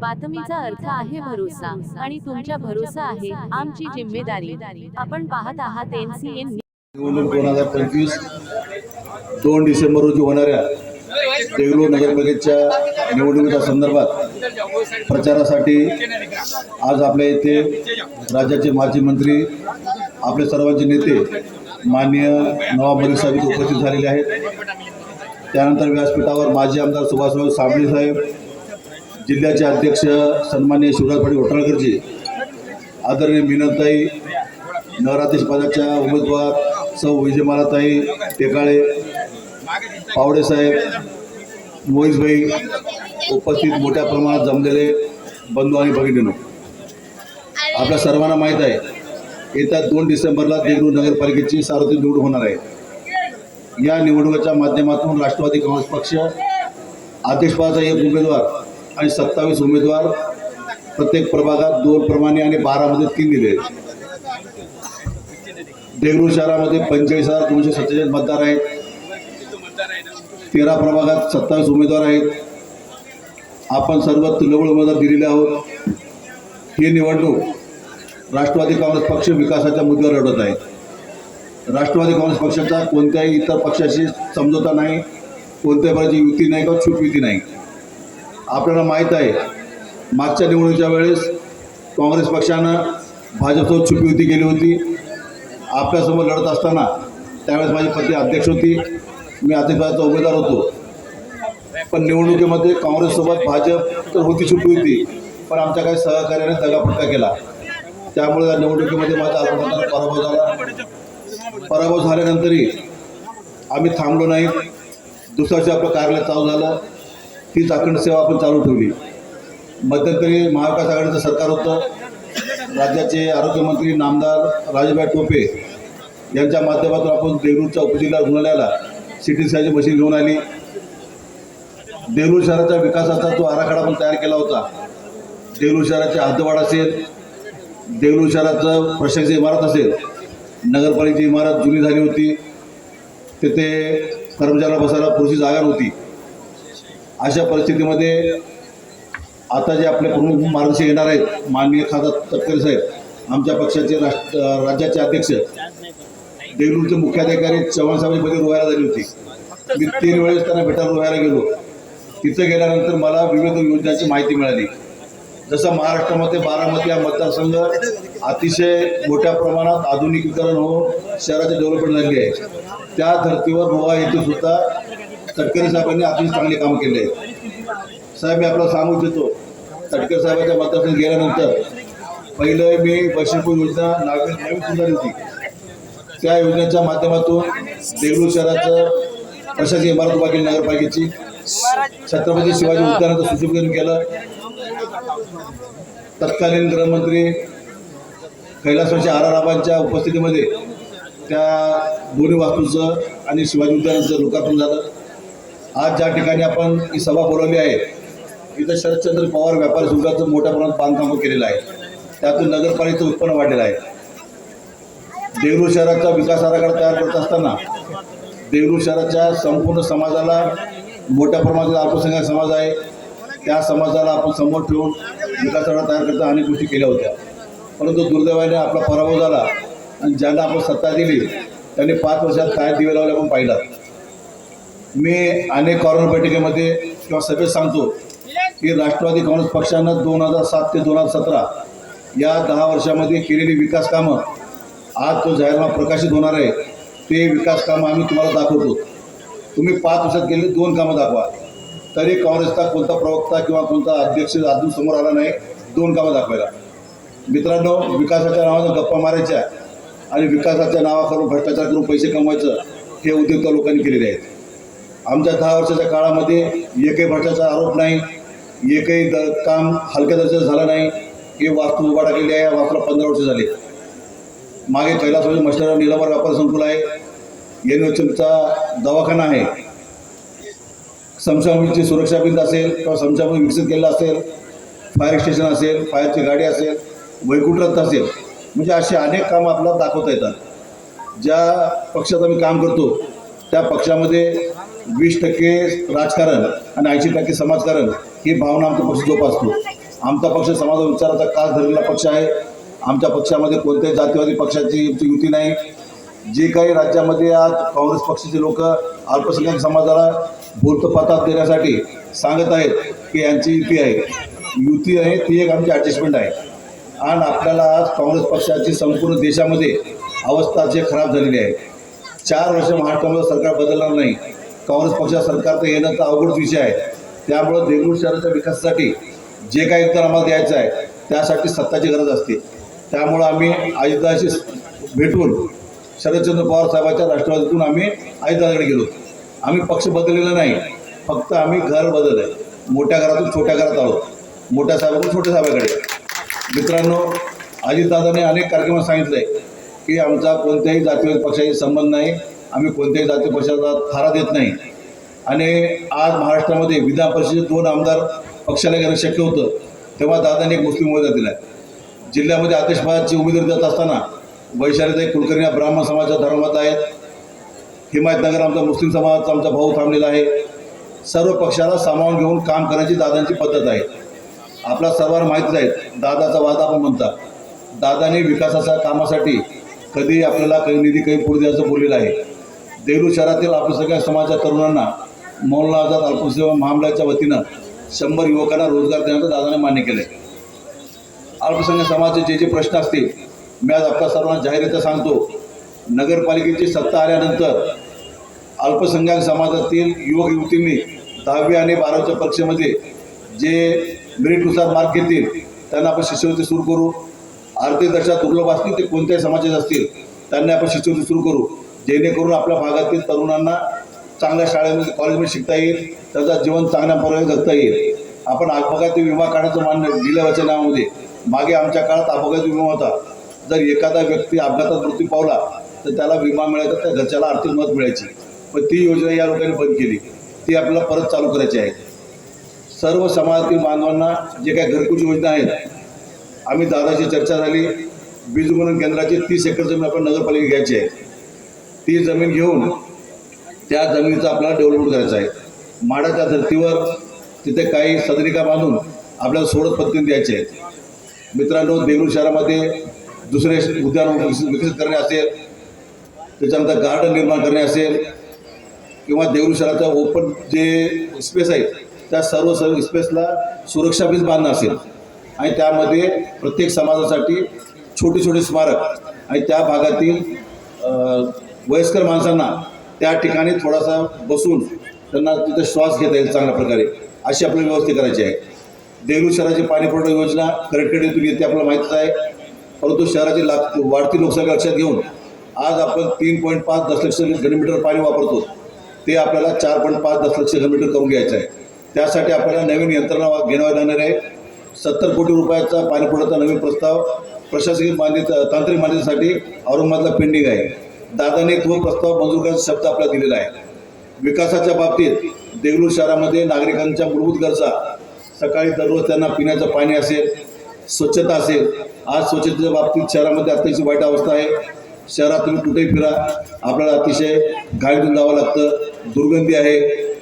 बातमीचा अर्थ आहे भरोसा. आणि तुमच्या भरोसा आहे आमची जिम्मेदारी. आपण पाहत आहात एनसीएन निवडणूक दोन हजार पंचवीस दोन डिसेंबर रोजी होणाऱ्या देगलूर नगरपालिकेच्या निवडणुकीच्या संदर्भात प्रचारासाठी आज आपल्या इथे राज्याचे माजी मंत्री आपले सर्वांचे नेते माननीय नवाब मलिक साहेब उपस्थित झालेले आहेत. त्यानंतर व्यासपीठावर माजी आमदार सुभाषराव साबळे साहेब जिल्ह्याचे अध्यक्ष सन्मान्य शिवराज पाटील घोटाळकरजी आदरणीय मिनताई नगराधीश पदाच्या उमेदवार सौ विजयमालाताई टेकाळे पावडेसाहेब मोहिशभाई उपस्थित मोठ्या प्रमाणात जमलेले बंधू आणि भगिनीनो आपल्या सर्वांना माहीत आहे येत्या दोन डिसेंबरला देगलूर नगरपालिकेची सार्वत्रिक निवडणूक होणार आहे. या निवडणुकीच्या माध्यमातून राष्ट्रवादी काँग्रेस पक्ष अध्यक्षपदाचा एक उमेदवार आणि सत्तावीस उमेदवार प्रत्येक प्रभागात दोन प्रमाणे आणि बारामध्ये तीन दिले देगलूर शहरामध्ये पंचेचाळीस हजार दोनशे सत्तेचाळीस मतदार आहेत. तेरा प्रभागात सत्तावीस उमेदवार आहेत. आपण सर्व तुलबळ उमेदवार दिलेले आहोत. ही निवडणूक राष्ट्रवादी काँग्रेस पक्ष विकासाच्या मुद्द्यावर लढत आहे. राष्ट्रवादी काँग्रेस पक्षाचा कोणत्याही इतर पक्षाशी समझोता नाही कोणत्याही प्रकारची युती नाही किंवा छूट युती नाही. आपल्याला माहीत आहे मागच्या निवडणुकीच्या वेळेस काँग्रेस पक्षानं भाजपसोबत छुपी युती केली होती. आपल्यासमोर लढत असताना त्यावेळेस माझी पत्नी अध्यक्ष होती. मी अध्यक्षाचा उमेदवार होतो. पण निवडणुकीमध्ये काँग्रेससोबत भाजप तर होती छुपी होती. पण आमच्या काही सहकार्याने दगाफटका केला. त्यामुळे या निवडणुकीमध्ये माझा अल्पमताने पराभव झाला. पराभव झाल्यानंतरही आम्ही थांबलो नाही. दुसऱ्या आपलं कार्यालय चालू झालं. तीच अखंड सेवा आपण चालू ठेवली. मध्यंतरी महाविकास आघाडीचं सरकार होतं. राज्याचे आरोग्यमंत्री नामदार राजभाई टोपे यांच्या माध्यमातून आपण देगलूरच्या उपजिल्हा रुग्णालयाला सिटी स्कॅनची मशीन घेऊन आली. देगलूर शहराच्या विकासाचा तो आराखडा पण तयार केला होता देगलूर शहराचे हद्दवाढ असेल देगलूर शहराचं प्रशासकीय इमारत असेल नगरपालिकेची इमारत जुनी झाली होती. तिथे कर्मचाऱ्याला बसायला पुरेशी जागा नव्हती. अशा परिस्थितीमध्ये आता जे आपले प्रमुख मार्गदर्शक येणार आहेत माननीय खासदार तटकरे साहेब आमच्या पक्षाचे राष्ट्र राज्याचे अध्यक्ष देगलूरचे मुख्याधिकारी चव्हाण साहेबांची रोहायला झाली होती. मी तीन वेळेस त्यांना भेटायला रोहायला गेलो. तिथं गेल्यानंतर मला विविध योजनांची माहिती मिळाली. जसं महाराष्ट्रामध्ये बारामती हा मतदारसंघ अतिशय मोठ्या प्रमाणात आधुनिकीकरण होऊन शहराचे डेव्हलपमेंट झाली आहे. त्या धर्तीवर गोवा येथे सुद्धा तटकरे साहेबांनी अतिशय चांगले काम केले. आहे साहेब मी आपल्याला सांगू इच्छितो तटकरे साहेबांच्या मतदारसंघात गेल्यानंतर पहिलं मी बशीपूर योजना नागरिक नवीन सुधारली होती. त्या योजनेच्या माध्यमातून देगलूर शहराचं प्रशासकीय इमारत उभा केली नगरपालिकेची छत्रपती शिवाजी उद्यानाचं सुशोभीकरण केलं. तत्कालीन गृहमंत्री कैलासवासी आबांच्या उपस्थितीमध्ये त्या दोन्ही वास्तूचं आणि शिवाजी उद्यानाचं लोकार्पण झालं. आज ज्या ठिकाणी आपण ही सभा बोलवली आहे इथं शरदचंद्र पवार व्यापारी संघाचं मोठ्या प्रमाणात बांधकाम केलेलं आहे. त्यातून नगरपालिकेचं उत्पन्न वाढलेलं आहे. देगलूर शहराचा विकास आराखडा तयार करत असताना देगलूर शहराच्या संपूर्ण समाजाला मोठ्या प्रमाणात अल्पसंख्याक समाज आहे. त्या समाजाला आपण समोर ठेवून विकास आराखडा तयार करता अनेक गोष्टी केल्या होत्या. परंतु दुर्दैवाने आपला पराभव झाला आणि ज्यांना आपण सत्ता दिली त्यांनी पाच वर्षात काय दिवे लावले आपण पाहिलं मी अनेक कॉर्नर बैठकीमध्ये किंवा सभेत सांगतो की राष्ट्रवादी काँग्रेस पक्षानं दोन हजार सात ते दोन हजार सतरा या दहा वर्षामध्ये केलेली विकास कामं आज जो जाहीरनामा प्रकाशित होणार आहे ते विकास कामं आम्ही तुम्हाला दाखवतो. तुम्ही पाच वर्षात गेले दोन कामं दाखवा. तरी काँग्रेसचा कोणता प्रवक्ता किंवा कोणता अध्यक्ष अजून समोर आला नाही दोन कामं दाखवायला. मित्रांनो विकासाच्या नावानं गप्पा मारायच्या आणि विकासाच्या नावाखालून भ्रष्टाचार करून पैसे कमवायचं हे उद्योग त्या लोकांनी केलेले आहेत. आमच्या दहा वर्षाच्या काळामध्ये एकही भ्रष्टाचार आरोप नाही एकही द काम हलक्या दर्जाचं झालं नाही. हे वास्तू उभा टाकलेली आहे. या वास्तूला पंधरा वर्ष झाली. मागे कैलासवासी मस्टर निलांबर व्यापार संकुल आहे. एन एचचा दवाखाना आहे. समशाभूमीची सुरक्षा भिंत असेल किंवा समशाम विकसित केलेला असेल फायर स्टेशन असेल फायरची गाडी असेल वैकुंठरथ असेल म्हणजे असे अनेक कामं आपल्याला दाखवता येतात. ज्या पक्षात आम्ही काम करतो त्या पक्षामध्ये वीस टक्के राजकारण आणि ऐंशी टक्के समाजकारण ही भावना आमचा पक्ष जोपासतो. आमचा पक्ष समाज विचाराचा कास धरलेला पक्ष आहे. आमच्या पक्षामध्ये कोणत्याही जातीवादी पक्षाची आमची युती नाही. जे काही राज्यामध्ये आज काँग्रेस पक्षाचे लोक अल्पसंख्याक समाजाला बोलतं देण्यासाठी सांगत आहेत की यांची युती आहे. युती आहे ती एक आमची ॲडजस्टमेंट आहे. आणि आपल्याला आज काँग्रेस पक्षाची संपूर्ण देशामध्ये अवस्था जे खराब झालेली आहे. चार वर्ष महाराष्ट्रामध्ये सरकार बदलणार नाही. काँग्रेस पक्षा सरकार तर येणं तर अवघडच विषय आहे. त्यामुळं देगलूर शहराच्या विकासासाठी जे काही योगदान आम्हाला द्यायचं आहे त्यासाठी सत्ताची गरज असते. त्यामुळं आम्ही अजितदाशी भेटून शरदचंद्र पवार साहेबांच्या राष्ट्रवादीतून आम्ही अजितदादाकडे गेलो. आम्ही पक्ष बदललेला नाही फक्त आम्ही घर बदललं आहे. मोठ्या घरातून छोट्या घरात आलो. मोठ्या साहेबातून छोट्या साहेबाकडे. मित्रांनो अजितदादाने अनेक कार्यक्रमात सांगितलं आहे की आमचा कोणत्याही जातीवर पक्षाशी संबंध नाही. आम्ही कोणत्याही जाती पक्षाचा थारा देत नाही. आणि आज महाराष्ट्रामध्ये विधान परिषदेत दोन आमदार पक्षाला घेणं शक्य होतं तेव्हा दादाने एक मुस्लिम उमेदवार दिला आहे जिल्ह्यामध्ये आतिशबादची उमेदवारी देत असताना वैशालीताई कुलकर्णी ब्राह्मण समाजाच्या धर्मात आहेत. हिमायतनगर आमचा मुस्लिम समाजाचा आमचा भाऊ थांबलेला आहे. सर्व पक्षाला सामावून घेऊन काम करण्याची दादांची पद्धत आहे. आपला सर्वांना माहितीच आहे दादाचा वादा आपण म्हणता. दादाने विकासाच्या कामासाठी कधी आपल्याला काही निधी काही पुढे द्यायचं बोललेलं आहे. देगलूर शहरातील अल्पसंख्याक समाजाच्या तरुणांना मोहल्ला आझाद अल्पसेवा महामंडळाच्या वतीनं शंभर युवकांना रोजगार देण्याचं दादाने मान्य केलं आहे अल्पसंख्याक समाजाचे जे जे प्रश्न असतील मी आज आपल्या सर्वांना जाहीररित्या सांगतो नगरपालिकेची सत्ता आल्यानंतर अल्पसंख्याक समाजातील युवक युवतींनी दहावी आणि बारावीच्या परीक्षेमध्ये जे मेरिटनुसार मार्क घेतील त्यांना आपण शिष्यवृत्ती सुरू करू. आर्थिक दशा दुर्लभ असतील ते कोणत्याही समाजाचे असतील त्यांना आपण शिष्यवृत्ती सुरू करू. जेणेकरून आपल्या भागातील तरुणांना चांगल्या शाळेमध्ये कॉलेजमध्ये शिकता येईल त्याचा जीवन चांगल्या प्रकारे जगता येईल. आपण अपघाती विमा काढायचं मान्य दिल्याच्या वचनामध्ये. मागे आमच्या काळात अपघाती विमा होता. जर एखादा व्यक्ती अपघातात मृत्यू पावला तर त्याला विमा मिळायचा त्या घरच्याला आर्थिक मदत मिळायची. पण ती योजना या लोकांनी बंद केली. ती आपल्याला परत चालू करायची आहे. सर्व समाजातील बांधवांना जे काही घरकुल योजना आहेत आम्ही दादाची चर्चा झाली. वीज म्हणून केंद्राची तीस एकर जमीन आपण नगरपालिका घ्यायची आहे. ती जमीन घेऊन त्या जमिनीचा आपल्याला डेव्हलपमेंट करायचं आहे. माडाच्या धर्तीवर तिथे काही सदरिका बांधून आपल्याला सोडत पद्धतीने द्यायचे आहेत. मित्रांनो देगलूर शहरामध्ये दुसरे उद्यान विकसित विकसित करणे असेल त्याच्यानंतर गार्डन निर्माण करणे असेल किंवा देगलूर शहराचा ओपन जे स्पेस आहे त्या सर्व सर्व स्पेसला सुरक्षा बीज बांधणं असेल. आणि त्यामध्ये प्रत्येक समाजासाठी छोटे छोटे स्मारक आणि त्या भागातील वयस्कर माणसांना त्या ठिकाणी थोडासा बसून त्यांना तिथे श्वास घेता येईल चांगल्या प्रकारे. अशी आपल्याला व्यवस्था करायची आहे. देगलूर शहराची पाणी पुरवठा योजना करेक्टेडीतून येते आपल्याला माहीतच आहे. परंतु शहराची ला वाढती लोकसंख्या लक्षात घेऊन आज आपण तीन पॉईंट पाच दशलक्ष घनमीटर पाणी वापरतो. ते आपल्याला चार पॉईंट पाच दशलक्ष घनमीटर करून घ्यायचं आहे. त्यासाठी आपल्याला नवीन यंत्रणा घेण्यावर लागणार आहे. सत्तर कोटी रुपयाचा पाणी नवीन प्रस्ताव प्रशासकीय मान्यता तांत्रिक मान्यतेसाठी औरंगाबादला पेंडिंग आहे. दादाने तो प्रस्ताव मंजूर करण्याचा शब्द आपल्याला दिलेला आहे. विकासाच्या बाबतीत देगलूर शहरामध्ये नागरिकांच्या मूलभूत गरजा सकाळी दररोज त्यांना पिण्याचं पाणी असेल स्वच्छता असेल आज स्वच्छतेच्या बाबतीत शहरामध्ये अतिशय वाईट अवस्था आहे. शहरात तुम्ही कुठेही फिरा आपल्याला अतिशय घाईतून जावं लागतं. दुर्गंधी आहे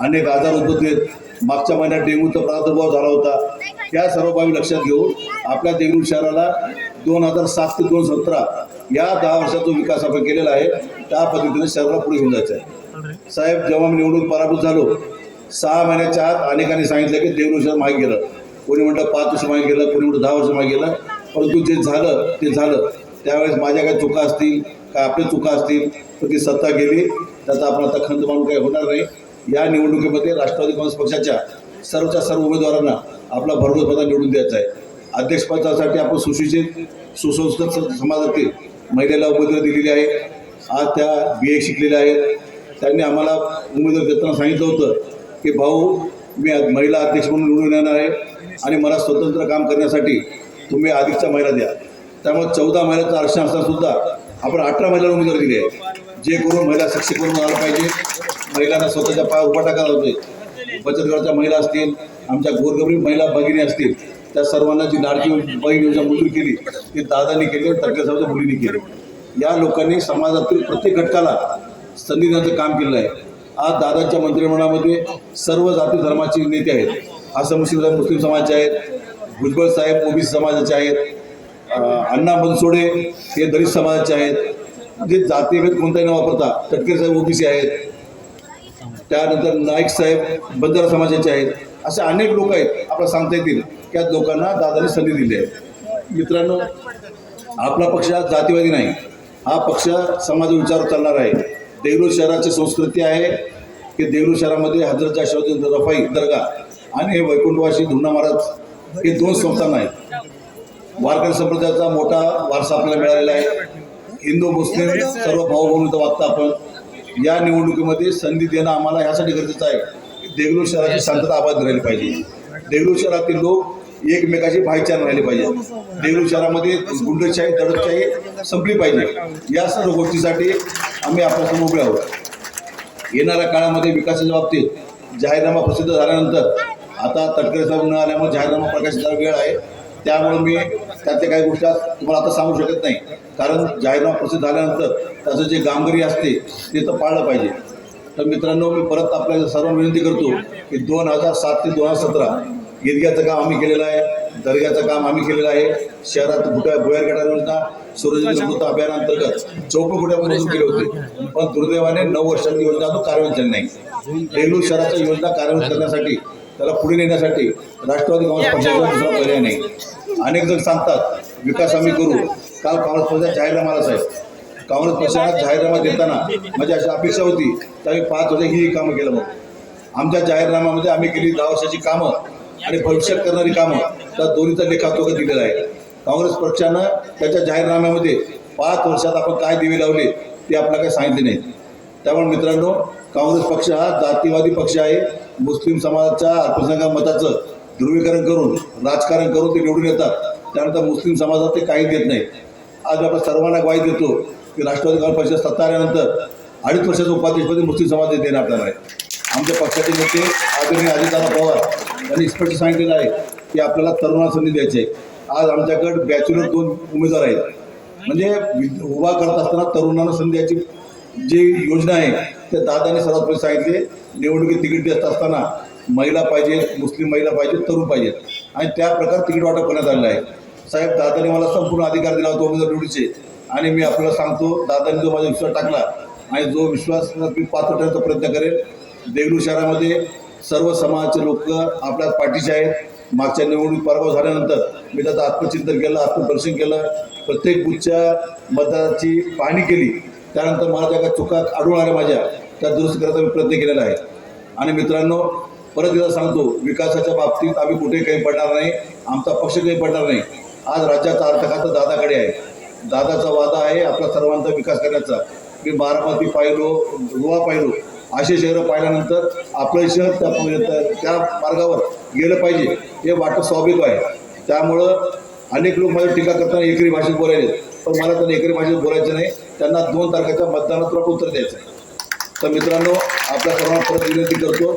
अनेक आजार उद्भवत मागच्या महिन्यात डेंग्यूचा प्रादुर्भाव झाला होता. या सर्व बाबी लक्षात घेऊन आपल्या देगलूर शहराला दोन हजार सात ते दोन सतरा या दहा वर्षात जो विकास आपण केलेला आहे त्या पद्धतीने शहराला पुढे घेऊन जायचं आहे. साहेब जेव्हा मी निवडून पराभूत झालो सहा महिन्याच्या आत अनेकांनी सांगितलं की देगलूर शहर मागे गेलं. कोणी म्हणतं पाच वर्ष मागे गेलं कोणी म्हणतं दहा वर्ष मागे गेलं. परंतु जे झालं ते झालं. त्यावेळेस माझ्या काही चुका असतील काय आपल्या चुका असतील तर ती सत्ता गेली. त्याचा आपण आता खंत मानून काही होणार नाही. या निवडणुकीमध्ये राष्ट्रवादी काँग्रेस पक्षाच्या सर्वच्या सर्व उमेदवारांना आपला भरघोस मतदान निवडून द्यायचा आहे. अध्यक्षपदासाठी आपण सुशिक्षित सुसंस्कृत समाजातील महिलेला उमेदवारी दिलेली आहे. आज त्या बी ए शिकलेल्या आहेत. त्यांनी आम्हाला उमेदवार देताना सांगितलं होतं की भाऊ मी महिला अध्यक्ष म्हणून निवडून येणार आहे आणि मला स्वतंत्र काम करण्यासाठी तुम्ही अधिकचा महिला द्या. त्यामुळे चौदा महिलाचं आरक्षण असतानासुद्धा आपण अठरा महिलांना उमेदवार दिली आहे. जे करून महिला सक्षमीकरण झालं पाहिजे. महिलांना स्वतःच्या पाय उभा टाकायला होते बचत गटाच्या महिला असतील आमच्या गोरगरीब महिला भगिनी असतील त्या सर्वांना जी लाडकी बहीण योजना मंजूर केली ती दादानी केली तडके साहेबच्या मुलींनी केली. या लोकांनी समाजातील प्रत्येक घटकाला संधी देण्याचं काम केलेलं आहे. आज दादांच्या मंत्रिमंडळामध्ये सर्व जाती धर्माचे नेते आहेत. असं मुस्लिम मुस्लिम समाजाचे आहेत भुजबळ साहेब ओबीसी समाजाचे आहेत अण्णा बनसोडे हे दलित समाजाचे आहेत. जे जातीभेद कोणताही न वापरता तटकरे साहेब ओबीसी आहेत. त्यानंतर नाईक साहेब बंजारा समाजाचे आहेत. असे अनेक लोक आहेत आपल्याला सांगता येतील त्या लोकांना दादाने संधी दिली आहे. मित्रांनो आपला पक्ष जातीवादी नाही. हा पक्ष समाज विचार चालणार आहे. देगलूर शहराची संस्कृती आहे की देगलूर शहरामध्ये हजरत शिवाजी रफाई दर्गा आणि हे वैकुंठवासी धुना महाराज हे दोन संस्थान आहेत. वारकरी संप्रदायाचा मोठा वारसा आपल्याला मिळालेला आहे. हिंदू मुस्लिम सर्व भाऊभूमीचं वागता आपण या निवडणुकीमध्ये संधी देणं आम्हाला ह्यासाठी गरजेचं आहे. देगलूर शहराची शांतता आबाद राहिली पाहिजे. देगलूर शहरातील लोक एकमेकाशी भाईचार राहिले पाहिजे. देगलूर शहरामध्ये गुंडशाही दडपशाही संपली पाहिजे. या सर्व गोष्टीसाठी आम्ही आपल्यासमोर उभे आहोत. येणाऱ्या काळामध्ये विकासाच्या बाबतीत जाहीरनामा प्रसिद्ध झाल्यानंतर आता तटकरे साहेब न आल्यामुळे जाहीरनामा प्रकाशित वेळ आहे. त्यामुळे मी त्यातल्या काही गोष्टी तुम्हाला आता सांगू शकत नाही. कारण जाहीरनामा प्रसिद्ध झाल्यानंतर त्याचं जे गांभीर्य असते ते तर पाळलं पाहिजे. तर मित्रांनो मी परत आपल्याला सर्वांना विनंती करतो की दोन हजार सात ते दोन हजार सतरा ईदग्याचं काम आम्ही केलेलं आहे दर्ग्याचं काम आम्ही केलेलं आहे. शहरात भुटा भुयार गटार योजना सूर्यजल अमृत अभियानांतर्गत चौक मंजूर केले होते. पण दुर्दैवाने नऊ वर्षांची योजना अजून कार्यान्वित झाली नाही. देगलूर शहराच्या योजना कार्यान्वित करण्यासाठी त्याला पुढे नेण्यासाठी राष्ट्रवादी काँग्रेस पक्षाचा दुसरा पर्याय नाही. अनेक जण सांगतात विकास आम्ही करू. काल काँग्रेस पक्षाचा जाहीरनामा आला साहेब. काँग्रेस पक्षाला जाहीरनामा देताना माझी अशी अपेक्षा होती तर आम्ही पाच वर्ष ही कामं केलं मग आमच्या जाहीरनाम्यामध्ये आम्ही केली दहा वर्षाची कामं आणि भविष्यात करणारी कामं. त्या दोन्हीचा लेखातोखा दिलेला आहे. काँग्रेस पक्षानं त्याच्या जाहीरनाम्यामध्ये पाच वर्षात आपण काय दिवे लावले ते आपल्याला काही सांगितले नाही. त्यामुळे मित्रांनो काँग्रेस पक्ष हा जातीवादी पक्ष आहे. मुस्लिम समाजाच्या अल्पसंख्याक मताचं ध्रुवीकरण करून राजकारण करून ते निवडून येतात. त्यानंतर मुस्लिम समाजात ते काही देत नाही. आज आपण सर्वांना ग्वाही देतो की राष्ट्रवादी काँग्रेस पक्ष सत्ता आल्यानंतर अडीच वर्षाचं उपाध्यक्षपदी मुस्लिम समाज देण्यात आपल्याला. आहे आमच्या पक्षाचे नेते आदरणीय अजितदादा पवार यांनी स्पष्ट सांगितलेलं आहे की आपल्याला तरुणांना संधी द्यायची आहे. आज आमच्याकडे बॅचलर दोन उमेदवार आहेत. म्हणजे उभा करत असताना तरुणांना संधी द्यायची जी योजना आहे त्या दादाने सर्वात पहिले सांगितले निवडणुकीत तिकीट देत असताना महिला पाहिजेत मुस्लिम महिला पाहिजेत तरुण पाहिजेत आणि त्या प्रकारे तिकीट वाटप करण्यात आलेलं आहे. साहेब दादाने मला संपूर्ण अधिकार दिला होता उमेदवार निवडीचे. आणि मी आपल्याला सांगतो दादाने जो माझा विश्वास टाकला आणि जो विश्वास मी पात्र ठरण्याचा प्रयत्न करेल देगलूर शहरामध्ये सर्व समाजाचे लोक आपल्या पाठीचे आहेत. मागच्या निवडणूक पराभव झाल्यानंतर मी त्याचं आत्मचिंतन केलं आत्मपरीक्षण केलं. प्रत्येक बुथच्या मतदाराची पाहणी केली. त्यानंतर मला ज्या काही चुका आढळून आल्या माझ्या त्या दुरुस्त करायचा मी प्रयत्न केलेला आहे. आणि मित्रांनो परत एकदा सांगतो विकासाच्या बाबतीत आम्ही कुठेही काही पडणार नाही आमचा पक्ष काही पडणार नाही. आज राज्याचा अर्थखातं दादाकडे आहे. दादाचा वादा आहे आपला सर्वांचा विकास करण्याचा. मी बारामती पाहिलो गोवा पाहिलो. असे शहरं पाहिल्यानंतर आपलं शहर त्या त्या मार्गावर गेलं पाहिजे हे वाटत स्वाभाविक आहे. त्यामुळं अनेक लोक माझ्या टीका करताना एकरी भाषेत बोलायचे पण मला त्यांना एकरी भाषेत बोलायचं नाही. त्यांना दोन तारखेच्या मतदानात तुला उत्तर द्यायचं आहे. तर मित्रांनो आपल्या सर्वांना परत विनंती करतो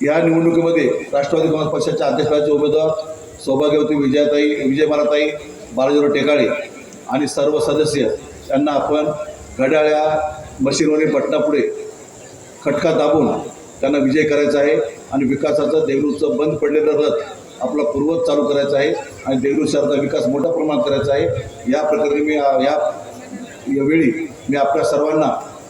या निवडणुकीमध्ये राष्ट्रवादी काँग्रेस पक्षाच्या अध्यक्षपदाचे उमेदवार सौभाग्यवती विजयाताई विजयमालाताई बालाजीराव टेकाळे आणि सर्व सदस्य यांना आपण घड्याळ्या मशीनवरील पटनापुढे खटका दाबून त्यांना विजय करायचा आहे आणि विकासाचं देवरूचं बंद पडलेलं रथ आपला पूर्वज चालू करायचा आहे आणि देवरू शहराचा विकास मोठ्या प्रमाणात करायचा आहे. या प्रकारे मी या यावेळी मी आपल्या सर्वांना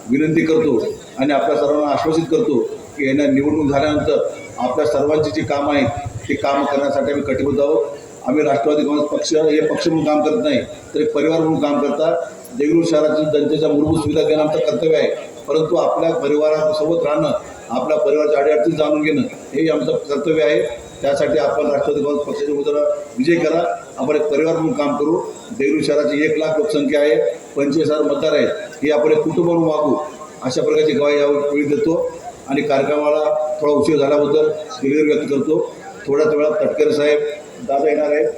विनंती करतो आणि आपल्या सर्वांना आश्वासित करतो की येण्या निवडणूक झाल्यानंतर आपल्या सर्वांची जी कामं आहेत ती कामं करण्यासाठी आम्ही कटिबद्ध आहोत. आम्ही राष्ट्रवादी काँग्रेस पक्ष हे पक्ष म्हणून काम करत नाही तर एक परिवार म्हणून काम करता. देगलूर शहरातील जनतेच्या मूलभूत सुविधा देणं आमचं कर्तव्य आहे. परंतु आपल्या परिवारासोबत राहणं आपल्या परिवाराच्या अडीअडचणी जाणून घेणं हे आमचं कर्तव्य आहे. त्यासाठी आपण राष्ट्रवादी काँग्रेस पक्षाच्या उमेदवार विजय करा. आपण एक परिवार म्हणून काम करू. देगलूर शहराची एक लाख लोकसंख्या आहे पंचवीस हजार मतदार आहेत. हे आपण एक कुटुंब म्हणून वागू. अशा प्रकारची गवाही यावेळी देतो. आणि कार्यक्रमाला थोडा उशीर झाल्याबद्दल दिलगिरी व्यक्त करतो. थोड्याच वेळात तटकरे साहेब दादा येणार आहेत.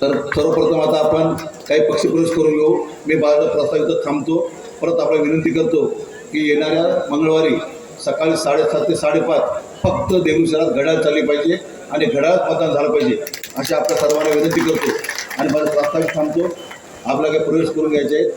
तर सर्वप्रथम आता आपण काही पक्षप्रवेश करून घेऊ. मी बाजार प्रस्तावित थांबतो. परत आपण विनंती करतो की येणाऱ्या मंगळवारी सकाळी साडेसात ते साडेपाच फक्त देगलूर शहरात घड्याळ चालली पाहिजे आणि घड्याळात मतदान झालं पाहिजे अशी आपल्या सर्वांना विनंती करतो. आणि माझा प्रस्तावित थांबतो. आपल्या काही प्रवेश करून घ्यायचे आहेत.